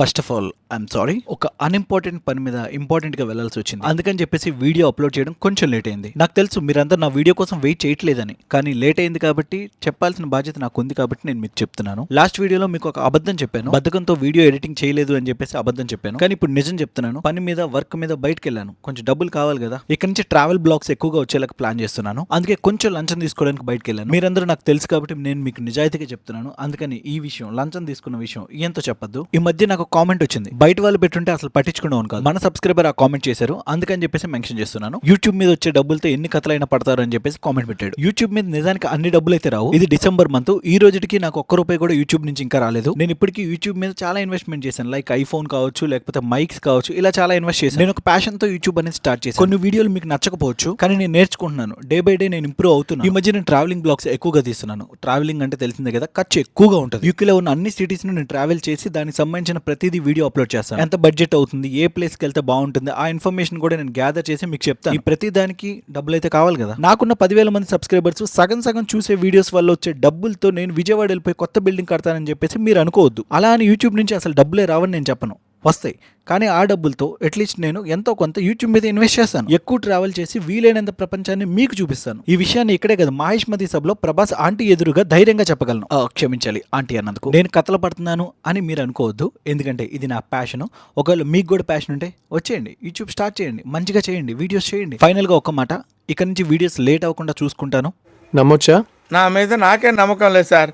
First of all I'm sorry ఒక unimportant పని మీద ఇంపార్టెంట్గా వెళ్ళాల్సి వచ్చింది. అందుకని చెప్పేసి వీడియో అప్లోడ్ చేయడం కొంచెం లేట్ అయింది. నాకు తెలుసు మీరందరూ నా వీడియో కోసం వెయిట్ చేయట్లేదని కానీ లేట్ అయింది కాబట్టి చెప్పాల్సిన బాధ్యత నాకు ఉంది కాబట్టి నేను మీకు చెప్తున్నాను. లాస్ట్ వీడియోలో మీకు ఒక అబద్ధం చెప్పాను. బద్ధకంతో వీడియో ఎడిటింగ్ చేయలేదు అని చెప్పేసి అబద్ధం చెప్పాను. కానీ ఇప్పుడు నిజం చెప్తున్నాను. పని మీద వర్క్ మీద బయటకు వెళ్ళాను. కొంచెం డబ్బులు కావాలి కదా. ఇక్కడ నుంచి ట్రావెల్ బ్లాగ్స్ ఎక్కువగా వచ్చేలాగా ప్లాన్ చేస్తున్నాను. అందుకే కొంచెం లంచం తీసుకోవడానికి బయటకు వెళ్ళాను. మీరందరూ నాకు తెలుసు కాబట్టి నేను మీకు నిజాయితీగా చెప్తున్నాను. అందుకని ఈ విషయం లంచం తీసుకున్న విషయం ఎంతో చెప్పద్దు. ఈ మధ్య నాకు కామెంట్ వచ్చింది. బయట వాళ్ళు పెట్టుంటే అసలు పట్టించుకున్నాను కాదు. మన సబ్స్క్రైబర్ ఆ కామెంట్ చేశారు. అందుకని చెప్పేసి మెన్షన్ చేస్తున్నాను. యూట్యూబ్ మీద వచ్చే డబ్బులతో ఎన్ని కథలైనా పడతారు అని చెప్పేసి కామెంట్ పెట్టాడు. యూట్యూబ్ మీద నిజానికి అన్ని డబ్బులు అయితే రావు. ఇది డిసెంబర్ మంత్ ఈ రోజుకి నాకు ఒక్క రూపాయి కూడా యూట్యూబ్ నుంచి ఇంకా రాలేదు. నేను ఇప్పటికీ యూట్యూబ్ మీద చాలా ఇన్వెస్ట్మెంట్ చేశాను. లైక్ ఐఫోన్ కావచ్చు లేకపోతే మైక్స్ కావచ్చు ఇలా చాలా ఇన్వెస్ట్ చేశాను. నేను ఒక ప్యాషన్తో యూట్యూబ్ అనేది స్టార్ట్ చేశాను. కొన్ని వీడియోలు మీకు నచ్చకపోవచ్చు కానీ నేను నేర్చుకుంటున్నాను. డే బై డే నేను ఇంప్రూవ్ అవుతున్నాను. ఈ మధ్య నేను ట్రావెలింగ్ బ్లాగ్స్ ఎక్కువగా తీస్తున్నాను. ట్రావెలింగ్ అంటే తెలిసిందే కదా ఖర్చు ఎక్కువగా ఉంటుంది. యూకేలో ఉన్న అన్ని సిటీస్ను నేను ట్రావెల్ చేసి దానికి సంబంధించిన ప్రతిదీ వీడియో అప్లోడ్ చేస్తాను ఎంత బడ్జెట్ అవుతుంది ఏ ప్లేస్కి వెళ్తే బాగుంటుంది ఆ ఇన్ఫర్మేషన్ కూడా నేను గ్యాదర్ చేసి మీకు చెప్తాను. ఈ ప్రతి దానికి డబ్బులు అయితే కావాలి కదా? నాకున్న పదివేల మంది సబ్స్క్రైబర్స్ సగం సగం చూసే వీడియోస్ వల్ల వచ్చే డబ్బులతో నేను విజయవాడ వెళ్ళిపోయి కొత్త బిల్డింగ్ కడతానని చెప్పేసి మీరు అనుకోవద్దు. అలా అని యూట్యూబ్ నుంచి అసలు డబ్బులే రావని నేను చెప్పను. వస్తాయి. కానీ ఆ డబ్బులతో అట్లీస్ట్ నేను ఎంతో కొంత యూట్యూబ్ మీద ఇన్వెస్ట్ చేస్తాను. ఎక్కువ ట్రావెల్ చేసి వీలైనంత ప్రపంచాన్ని మీకు చూపిస్తాను. ఈ విషయాన్ని ఇక్కడే కదా మహేష్మతి సభలో ప్రభాస్ ఆంటీ ఎదురుగా ధైర్యంగా చెప్పగలను. ఆ, క్షమించాలి ఆంటీ అన్నందుకు. నేను కథలు పడుతున్నాను అని మీరు అనుకోవద్దు. ఎందుకంటే ఇది నా ప్యాషన్. ఒకవేళ మీకు కూడా ప్యాషన్ ఉంటే వచ్చేయండి. యూట్యూబ్ స్టార్ట్ చేయండి. మంచిగా చేయండి. వీడియోస్ చేయండి. ఫైనల్గా ఒక మాట. ఇక నుంచి వీడియోస్ లేట్ అవ్వకుండా చూసుకుంటాను. నమ్మొచ్చా? నా మీద నాకే నమ్మకం లేదు సార్.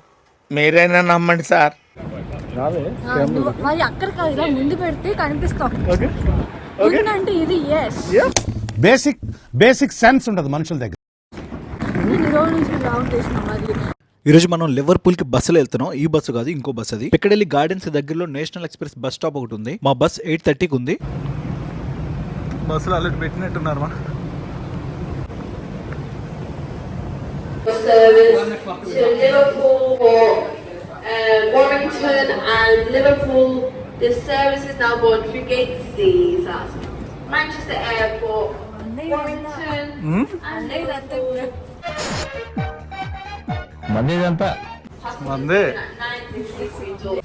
మీరైనా నమ్మండి సార్. మరి అక్కడ కాదు ఇలా ముందు పెడితే కనిపిస్తాం. అంటే ఇది ఎస్ బేసిక్ బేసిక్ సెన్స్ ఉండదు మనుషుల దగ్గర. ఈరోజు మనం లివర్పూల్కి బస్సులో వెళ్తున్నాం. ఈ బస్సు కాదు ఇంకో బస్ అది. పిక్కడెల్లి గార్డెన్స్ దగ్గరలో నేషనల్ ఎక్స్ప్రెస్ బస్ స్టాప్ ఒకటి ఉంది. మా బస్ ఎయిట్ థర్టీకి ఉంది. బస్సులో అలర్ట్ పెట్టినట్టున్నారు మా. Service to Liverpool. or Warrington and Liverpool. This service is now born through gate C. So that's Manchester Airport, Warrington, and Liverpool. మంది ఇదంతా మందే At 9:53 door.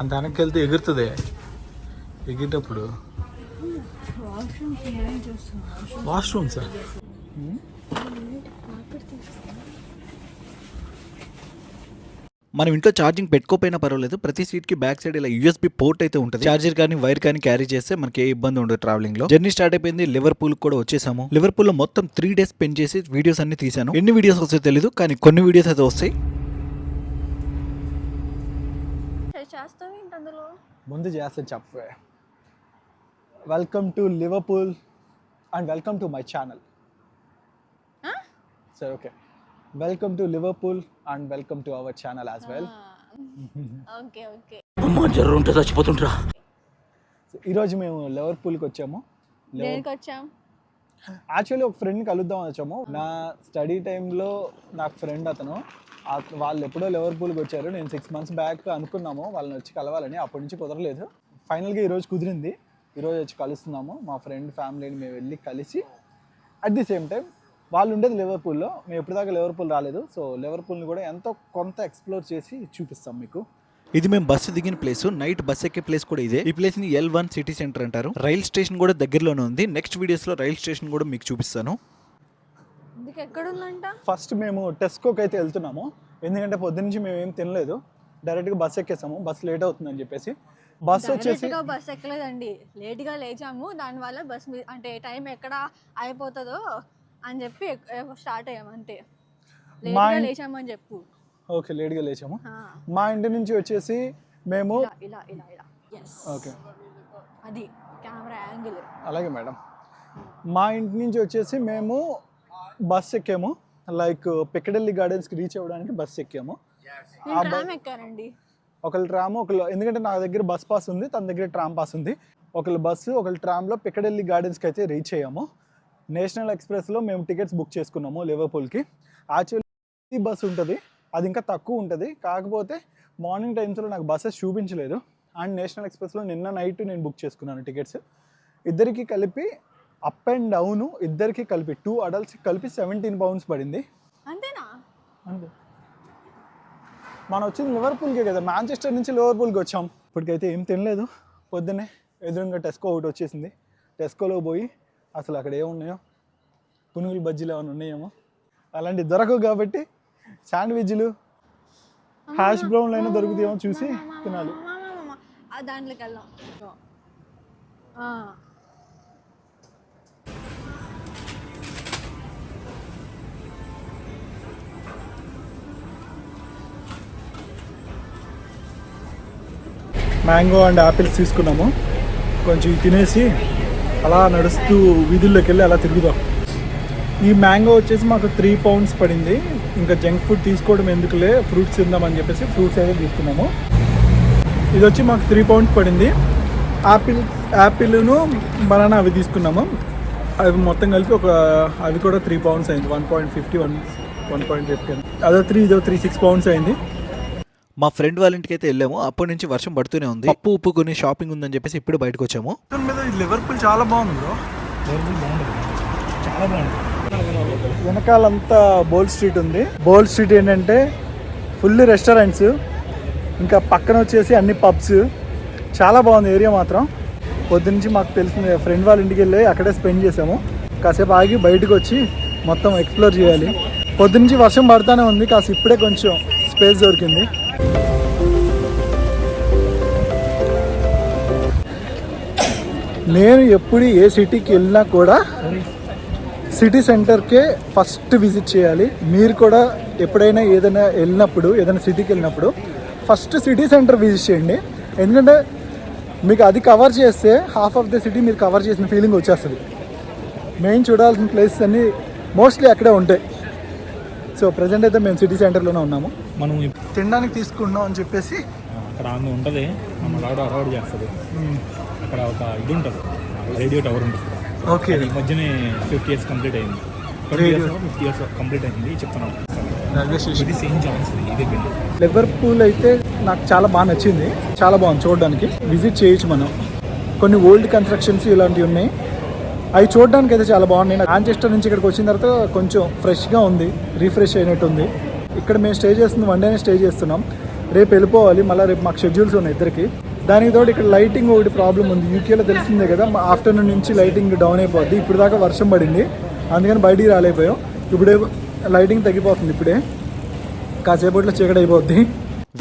అంత వెనక్కి వెళ్తే ఎగురుతుంది ఎగిరేటప్పుడు వాష్రూమ్ సార్ మనం ఇంట్లో ఛార్జింగ్ పెట్టుకోపోయినా పర్వాలేదు ప్రతి సీట్కి బ్యాక్ సైడ్ ఇలా యూఎస్బి పోర్ట్ అయితే ఉంటుంది. చార్జర్ కానీ వైర్ కానీ క్యారీ చేస్తే మనకి ఏ ఇబ్బంది ఉండదు ట్రావెలింగ్లో. జర్నీ స్టార్ట్ అయిపోయింది లివర్పూల్ కూడా వచ్చేసాము. లివర్పూల్లో మొత్తం త్రీ డేస్ స్పెండ్ చేసి వీడియోస్ అన్ని తీసాను ఎన్ని వీడియోస్ వస్తాయో తెలియదు కానీ కొన్ని వీడియోస్ అయితే వస్తాయి. ముందు చేస్తే చెప్పే welcome to Liverpool and welcome to my channel సరే okay welcome to Liverpool and welcome to our channel as well okay okay అమ్మా జ్వరం ఉంటే చచ్చిపోతుంటరా ఈరోజు మేము లివర్పూల్కి వచ్చాము. దేనికి వచ్చాం? యాక్చువల్లీ ఒక ఫ్రెండ్ కలుద్దాం వచ్చాము. నా స్టడీ టైంలో నాకు ఫ్రెండ్ అతను. వాళ్ళు ఎప్పుడో లివర్పూల్కి వచ్చారు. నేను సిక్స్ మంత్స్ బ్యాక్ అనుకున్నాము. వాళ్ళని వచ్చి కలవాలని. అప్పటి నుంచి కుదరలేదు. ఫైనల్గా ఈరోజు కుదిరింది. ఈరోజు వచ్చి కలుస్తున్నాము. మా ఫ్రెండ్ ఫ్యామిలీని మేము వెళ్ళి కలిసి అట్ ది సేమ్ టైం వాళ్ళు ఉండేది లివర్పూల్లో మేము ఎప్పటిదాకా లివర్పూల్ రాలేదు. సో లివర్పూల్ని కూడా ఎంతో కొంత ఎక్స్ప్లోర్ చేసి చూపిస్తాం మీకు. ఇది మేము బస్సు దిగిన ప్లేస్ నైట్ బస్ ఎక్కే ప్లేస్ కూడా ఇదే. ఈ ప్లేస్ని ఎల్ వన్ సిటీ సెంటర్ అంటారు. రైల్ స్టేషన్ కూడా దగ్గరలోనే ఉంది. నెక్స్ట్ వీడియోస్లో రైల్ స్టేషన్ కూడా మీకు చూపిస్తాను. ఫస్ట్ మేము టెస్కోకి అయితే వెళ్తున్నాము. ఎందుకంటే పొద్దున్నుంచి మేము ఏం తినలేదు. డైరెక్ట్గా బస్ ఎక్కేసాము. బస్ లేట్ అవుతుందని చెప్పేసి. బస్ వచ్చేసి బస్ ఎక్కలేదండి. లేట్గా లేచాము. దానివల్ల బస్ అంటే టైం ఎక్కడ అయిపోతుందో అని చెప్పి స్టార్ట్ అయ్యాము అంతే. లేట్గా లేచామని చెప్పు. ఓకే లేట్గా లేచాము. మా ఇంటి నుంచి వచ్చేసి మేము ఇలా ఇలా ఇలా ఓకే. అది కెమెరా యాంగిల్ అలాగే మేడం. మా ఇంటి నుంచి వచ్చేసి మేము బస్ ఎక్కాము. లైక్ పిక్కడెల్లి గార్డెన్స్కి రీచ్ అవ్వడానికి బస్ ఎక్కాము. ఎక్కానండి. ఒకళ్ళు ట్రామ్ ఒకళ్ళు ఎందుకంటే నా దగ్గర బస్ పాస్ ఉంది తన దగ్గర ట్రామ్ పాస్ ఉంది. ఒకళ్ళు బస్సు ఒకళ్ళు ట్రామ్లో పిక్కడెల్లి గార్డెన్స్కి అయితే రీచ్ అయ్యాము. నేషనల్ ఎక్స్ప్రెస్లో మేము టికెట్స్ బుక్ చేసుకున్నాము లివర్పూల్కి. యాక్చువల్లీ బస్ ఉంటుంది. అది ఇంకా తక్కువ ఉంటుంది. కాకపోతే మార్నింగ్ టైమ్స్లో నాకు బస్సెస్ చూపించలేదు. అండ్ నేషనల్ ఎక్స్ప్రెస్లో నిన్న నైట్ నేను బుక్ చేసుకున్నాను టికెట్స్. ఇద్దరికి కలిపి అప్ అండ్ డౌన్ ఇద్దరికి కలిపి టూ అడల్ట్స్ కలిపి సెవెంటీన్ పౌండ్స్ పడింది. అంతేనా? అంతే. మనం వచ్చింది లివర్పూల్కే కదా. మాంచెస్టర్ నుంచి లివర్పూల్కి వచ్చాం. ఇప్పటికైతే ఏం తినలేదు. పొద్దున్నే ఎదురుగా టెస్కో ఒకటి వచ్చేసింది. టెస్కోలో పోయి అసలు అక్కడ ఏమున్నాయో? పునుగులు బజ్జీలు ఏమైనా ఉన్నాయేమో? అలాంటి దొరకవు కాబట్టి శాండ్విచ్లు హ్యాష్ బ్రౌన్లు అయినా దొరుకుతాయేమో చూసి తినాలి. దాంట్లోకి వెళ్దాం. మ్యాంగో అండ్ యాపిల్స్ తీసుకున్నాము. కొంచెం తినేసి అలా నడుస్తూ వీధుల్లోకి వెళ్ళి అలా తిరుగుదాం. ఈ మ్యాంగో వచ్చేసి మాకు త్రీ పౌండ్స్ పడింది. ఇంకా జంక్ ఫుడ్ తీసుకోవడం ఎందుకులే? ఫ్రూట్స్ తిందామని చెప్పేసి ఫ్రూట్స్ అయితే తీసుకున్నాము. ఇది వచ్చి మాకు త్రీ పౌండ్స్ పడింది. యాపిల్ యాపిల్ను బనానా అవి తీసుకున్నాము. అవి మొత్తం కలిపి ఒక అవి కూడా త్రీ పౌండ్స్ అయింది. One point fifty one one point fifty అదో త్రీ ఇదో త్రీ సిక్స్ పౌండ్స్ అయింది. మా ఫ్రెండ్ వాళ్ళ ఇంటికి అయితే వెళ్ళాము. అప్పటి నుంచి వర్షం పడుతూనే ఉంది. పప్పు ఉప్పు కొని షాపింగ్ ఉందని చెప్పేసి ఇప్పుడు బయటకు వచ్చాము. మీద లివర్పూల్ చాలా బాగుంది బ్రో. చాలా బాగుంది. వెనకాలంతా బోల్ స్ట్రీట్ ఉంది. బోల్ స్ట్రీట్ ఏంటంటే ఫుల్ రెస్టారెంట్స్ ఇంకా పక్కన వచ్చేసి అన్ని పబ్స్ చాలా బాగుంది ఏరియా మాత్రం. పొద్దునుంచి మాకు తెలిసిన ఫ్రెండ్ వాళ్ళ ఇంటికి వెళ్ళి అక్కడే స్పెండ్ చేసాము. కాసేపు ఆగి బయటకు వచ్చి మొత్తం ఎక్స్ప్లోర్ చేయాలి. పొద్దునుంచి వర్షం పడుతూనే ఉంది. కాస్త ఇప్పుడే కొంచెం స్పేస్ దొరికింది. నేను ఎప్పుడు ఏ సిటీకి వెళ్ళినా కూడా సిటీ సెంటర్కే ఫస్ట్ విజిట్ చేయాలి. మీరు కూడా ఎప్పుడైనా ఏదైనా వెళ్ళినప్పుడు ఏదైనా సిటీకి వెళ్ళినప్పుడు ఫస్ట్ సిటీ సెంటర్ విజిట్ చేయండి. ఎందుకంటే మీకు అది కవర్ చేస్తే హాఫ్ ఆఫ్ ద సిటీ మీరు కవర్ చేసిన ఫీలింగ్ వచ్చేస్తుంది. మెయిన్ చూడాల్సిన ప్లేసెస్ అన్నీ మోస్ట్లీ అక్కడే ఉంటాయి. సో ప్రజెంట్ అయితే మేము సిటీ సెంటర్లోనే ఉన్నాము. మనం తినడానికి తీసుకున్నాం అని చెప్పేసి అక్కడ ఉంటుంది. చేస్తుంది. అక్కడ ఒక ఇది ఉంటుంది. రేడియో టవర్ ఉంటుంది. ఓకే. ఈ మధ్యనే ఫిఫ్టీ ఇయర్స్ కంప్లీట్ అయింది. ఫిఫ్టీ ఇయర్స్ కంప్లీట్ అయింది చెప్తున్నాను. లివర్పూల్ అయితే నాకు చాలా బాగా నచ్చింది. చాలా బాగుంది చూడడానికి. విజిట్ చేయొచ్చు మనం. కొన్ని ఓల్డ్ కన్స్ట్రక్షన్స్ ఇలాంటివి ఉన్నాయి. అవి చూడడానికి అయితే చాలా బాగున్నాయి. మాంచెస్టర్ నుంచి ఇక్కడికి వచ్చిన తర్వాత కొంచెం ఫ్రెష్గా ఉంది. రీఫ్రెష్ అయినట్టు ఉంది ఇక్కడ మేము స్టే చేస్తుంది వన్ డేనే స్టే చేస్తున్నాం. రేపు వెళ్ళిపోవాలి. మళ్ళీ రేపు మాకు షెడ్యూల్స్ ఉన్నాయి ఇద్దరికి. దానికి తోడు ఇక్కడ లైటింగ్ ఒకటి ప్రాబ్లం ఉంది. యూకేలో తెలిసిందే కదా ఆఫ్టర్నూన్ నుంచి లైటింగ్ డౌన్ అయిపోద్ది. ఇప్పుడు దాకా వర్షం పడింది. అందుకని బయటికి రాలేకపోయాం. ఇప్పుడే లైటింగ్ తగ్గిపోతుంది ఇప్పుడే. కాసేపట్లో చీకటి అయిపోద్ది.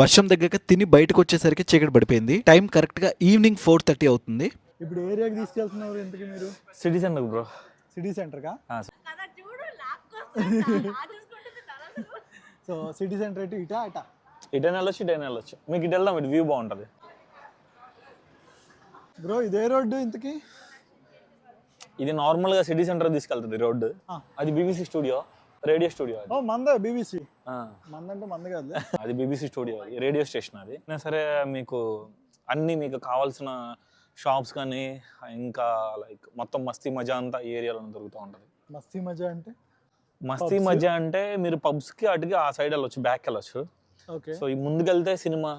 వర్షం దగ్గర తిని బయటకు వచ్చేసరికి చీకటి పడిపోయింది. టైం కరెక్ట్గా ఈవినింగ్ ఫోర్ థర్టీ అవుతుంది. ఇప్పుడు ఏరియాకి తీసుకెళ్తున్నారు ఎందుకు మీరు? City centre bro. సిటీ సెంటర్గా కదా చూడు లాక్కొస్తా సో సిటీ సెంటర్ అయితే ఇటా అటా? ఇటైనా వెళ్ళొచ్చు ఇటైనా వెళ్ళొచ్చు. మీకు ఇటు వెళ్దాం ఇటు వ్యూ బాగుంటుంది. బ్రో ఇదే రోడ్డు ఇంతకి? ఇది నార్మల్గా సిటీ సెంటర్ తీసుకెళ్తుంది రోడ్డు. అది బీబీసీ స్టూడియో రేడియో స్టూడియో అది. ఓ మంద బీబీసీ. మందంటే మంద కాదు అది బీబీసీ స్టూడియో రేడియో స్టేషన్ అది. అయినా సరే మీకు అన్ని మీకు కావాల్సిన షాప్స్ కానీ ఇంకా లైక్ మొత్తం మస్తీ మజా అంతా ఈ ఏరియాలో దొరుకుతూ ఉంటుంది. మస్తీ మజా అంటే? మస్తీ? మజా అంటే మీరు పబ్స్కి అటుకి ఆ సైడ్ వెళ్ళొచ్చు బ్యాక్ వెళ్ళొచ్చు. ఓకే. సో ఈ ముందుకెళ్తే cinema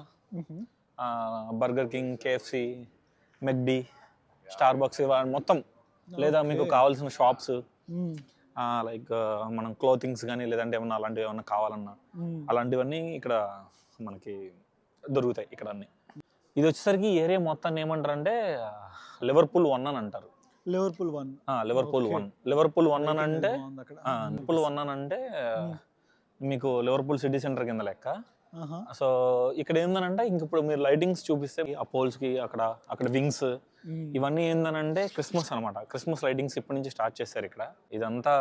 Burger King KFC McD Starbucks మొత్తం. లేదా మీకు కావాల్సిన షాప్స్ లైక్ మనం క్లోతింగ్స్ కానీ లేదంటే ఏమన్నా అలాంటివి ఏమన్నా కావాలన్నా అలాంటివన్నీ ఇక్కడ మనకి దొరుకుతాయి ఇక్కడ అన్ని. ఇది వచ్చేసరికి ఏరియా మొత్తాన్ని ఏమంటారు అంటే లివర్పూల్ వన్ అని అంటారు. Liverpool one Liverpool. One Liverpool one అని అంటే లివర్పూల్ వన్ అని అంటే మీకు లివర్పూల్ సిటీ సెంటర్ కింద లెక్క. సో ఇక్కడ ఏందనంటే ఇంక ఇప్పుడు మీరు లైటింగ్స్ చూపిస్తే ఆ పోల్స్కి అక్కడ అక్కడ వింగ్స్. ఇవన్నీ ఏందనంటే క్రిస్మస్ అన్నమాట క్రిస్మస్ లైటింగ్స్ ఇప్పటి నుంచి స్టార్ట్ చేశారు ఇక్కడ. ఇదంతా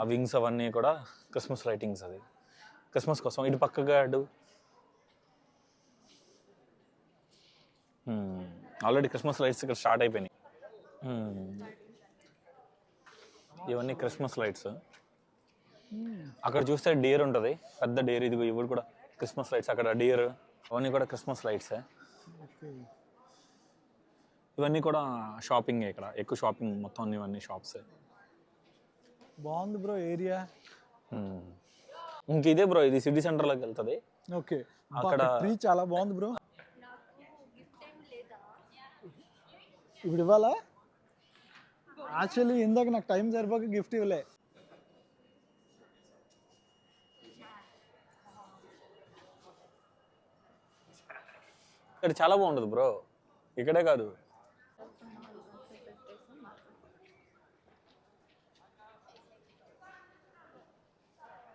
ఆ వింగ్స్ అవన్నీ కూడా క్రిస్మస్ లైటింగ్స్ అది. క్రిస్మస్ కోసం ఇటు పక్కగా అడు ఆల్రెడీ క్రిస్మస్ లైట్స్ ఇక్కడ స్టార్ట్ అయిపోయినాయి. ఇవన్నీ క్రిస్మస్ లైట్స్. అక్కడ చూస్తే డేర్ ఉంటుంది. పెద్ద డేర్ ఇది ఇవి కూడా. క్రిస్మస్ లైట్స్ అక్కడ డేర్ అవన్నీ కూడా క్రిస్మస్ లైట్స్. ఇవన్నీ కూడా షాపింగ్ ఇక్కడ. ఎక్కువ షాపింగ్ మొత్తం ఇవన్నీ షాప్స్ బాగుంది బ్రో ఏరియా. ఇంక ఇదే బ్రో ఇది సిటీ సెంటర్లోకి వెళ్తుంది. ఓకే. అక్కడ- ట్రీ చాలా బాగుంది బ్రో. ఇప్పుడు ఇవ్వాలా యాక్చువల్లీ ఇందాక నాకు టైం సరిపోక గిఫ్ట్ ఇవ్వలే. ఇక్కడ చాలా బాగుంటుంది బ్రో. ఇక్కడే కాదు.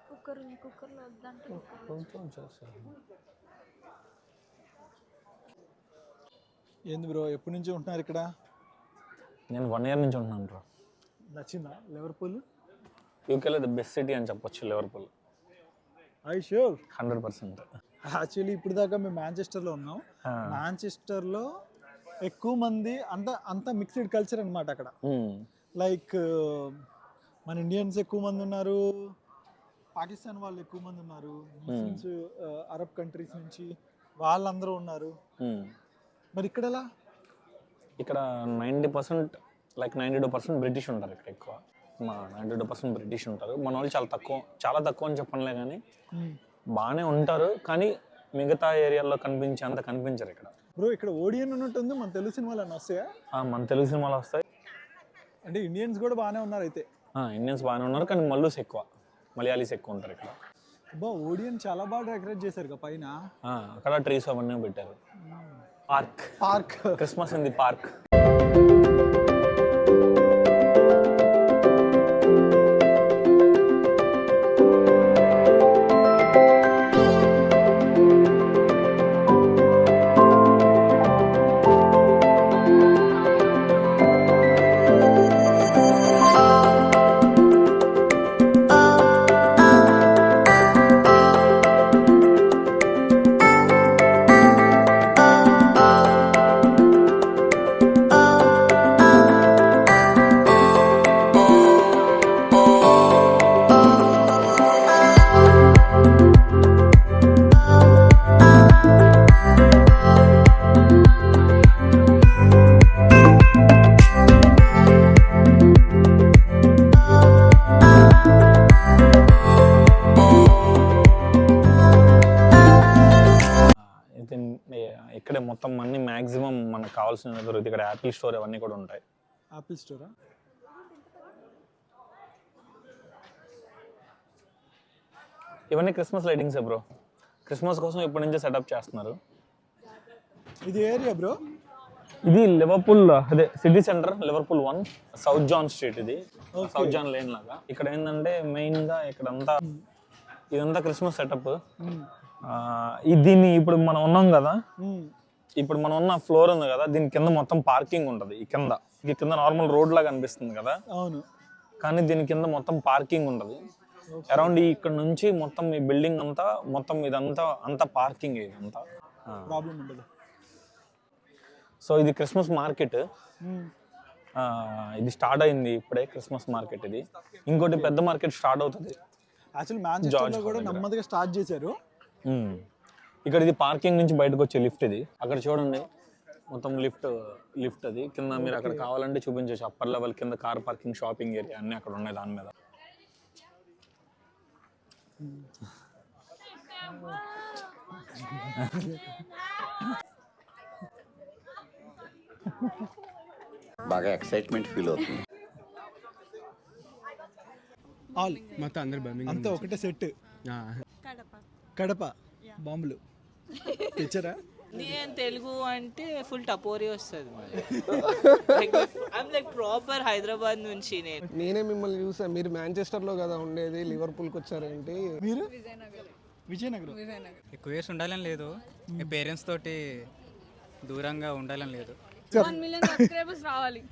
కుక్కర్ కుక్కర్లో వద్దంటే ఏంది బ్రో ఎప్పటి నుంచి ఉంటున్నారు ఇక్కడ? నేను వన్ ఇయర్ నుంచి ఉంటున్నాను బ్రో. నచ్చిందా? లివర్పూల్? యూకేలో ది బెస్ట్ సిటీ అని చెప్పొచ్చు Liverpool. I sure hundred percent actually ఇప్పుడు దాకా మేము మాంచెస్టర్లో ఉన్నాం. మాంచెస్టర్లో ఎక్కువ మంది అంత అంత మిక్స్డ్ కల్చర్ అనమాట అక్కడ. లైక్ మన ఇండియన్స్ ఎక్కువ మంది ఉన్నారు పాకిస్తాన్ వాళ్ళు ఎక్కువ మంది ఉన్నారు ముస్లిమ్స్ అరబ్ కంట్రీస్ నుంచి వాళ్ళందరూ ఉన్నారు. మరి ఇక్కడ ఎలా ఇక్కడ ninety percent like ninety two percent British ఉంటారు ఇక్కడ ఎక్కువ. మా నైంటీ టూ పర్సెంట్ బ్రిటిష్ ఉంటారు. మన వాళ్ళు చాలా తక్కువ చాలా తక్కువ అని చెప్పనులే కానీ బాగానే ఉంటారు కానీ మిగతా ఏరియాల్లో కనిపించేంత కనిపించరు ఇక్కడ. బ్రో ఇక్కడ ఓడియన్ ఉన్నట్టుంది మన తెలుగు సినిమాలు అన్న వస్తాయా? మన తెలుగు సినిమాలు వస్తాయి. అంటే ఇండియన్స్ కూడా బాగానే ఉన్నారు అయితే. ఇండియన్స్ బాగానే ఉన్నారు కానీ మల్లూస్ ఎక్కువ మలయాళీస్ ఎక్కువ ఉంటారు ఇక్కడ. బా ఓడియన్ చాలా బాగా డెకరేట్ చేశారు కదా పైన. అక్కడ ట్రీస్ అవన్నీ పెట్టారు. Park. Park. Christmas in the park. కావాల్సిన దొరుకుతాయి. ఇక్కడ యాపిల్ స్టోర్ అవన్నీ కూడా ఉంటాయి. ఆపిల్ స్టోరా? ఇవన్నీ క్రిస్మస్ లైటింగ్స్ బ్రో? క్రిస్మస్ కోసం ఇప్పటి నుంచే సెటప్ చేస్తున్నారు. ఇది ఏరియా బ్రో? ఇది లివర్పూల్ అదే city centre Liverpool one South John Street ఇది. సౌత్ జాన్ లేన్ లాగా. ఇక్కడ ఏంటంటే మెయిన్గా ఇక్కడంతా ఇదంతా క్రిస్మస్ సెటప్. దీన్ని ఇప్పుడు మనం ఉన్నాం కదా ఇప్పుడు మనం ఉన్న ఫ్లోర్ ఉంది కదా దీని కింద మొత్తం పార్కింగ్ ఉంటుంది. ఈ కింద. ఈ కింద నార్మల్ రోడ్ లాగా అనిపిస్తుంది కదా. అవును. కానీ దీని కింద మొత్తం పార్కింగ్ ఉంటుంది. అరౌండ్ ఇక్కడ నుంచి మొత్తం ఈ బిల్డింగ్ అంతా మొత్తం ఇదంతా అంతా పార్కింగ్ ఇదంతా. ప్రాబ్లం ఉండదు. సో ఇది క్రిస్మస్ మార్కెట్ ఇది స్టార్ట్ అయింది ఇప్పుడే క్రిస్మస్ మార్కెట్ ఇది. ఇంకోటి పెద్ద మార్కెట్ స్టార్ట్ అవుతుంది. యాక్చువల్లీ మాంచెస్టర్లో కూడా నెమ్మదిగా స్టార్ట్ చేశారు. మ్మ్. ఇక్కడ ఇది పార్కింగ్ నుంచి బయటకు వచ్చే లిఫ్ట్ ఇది. అక్కడ చూడండి మొత్తం లిఫ్ట్ లిఫ్ట్ అది. కింద మీరు అక్కడ కావాలంటే చూపించవచ్చు అప్పర్ లెవెల్ కింద కార్ పార్కింగ్ షాపింగ్ ఏరియా అన్ని అక్కడ ఉన్నాయి దాని మీద. బాగా ఎక్సైట్మెంట్ ఫీల్ అవుతుంది. ఆల్ మొత్తం అందరు అంతా ఒకటే సెట్ కడప. బాంబులు. తెచ్చారా నేను తెలుగు అంటే ఫుల్ టపోరీ వస్తుంది లైక్ ప్రాపర్ హైదరాబాద్ నుంచి నేను. నేనే మిమ్మల్ని చూసా. మీరు మాంచెస్టర్లో కదా ఉండేది లివర్పూల్కి వచ్చారేంటి? మీరు? విజయనగరం. ఎక్కువ ఇయర్స్ ఉండాలని లేదు. మీ పేరెంట్స్ తోటి దూరంగా ఉండాలని లేదు. వన్ మిలియన్ సబ్స్క్రైబర్స్ రావాలి.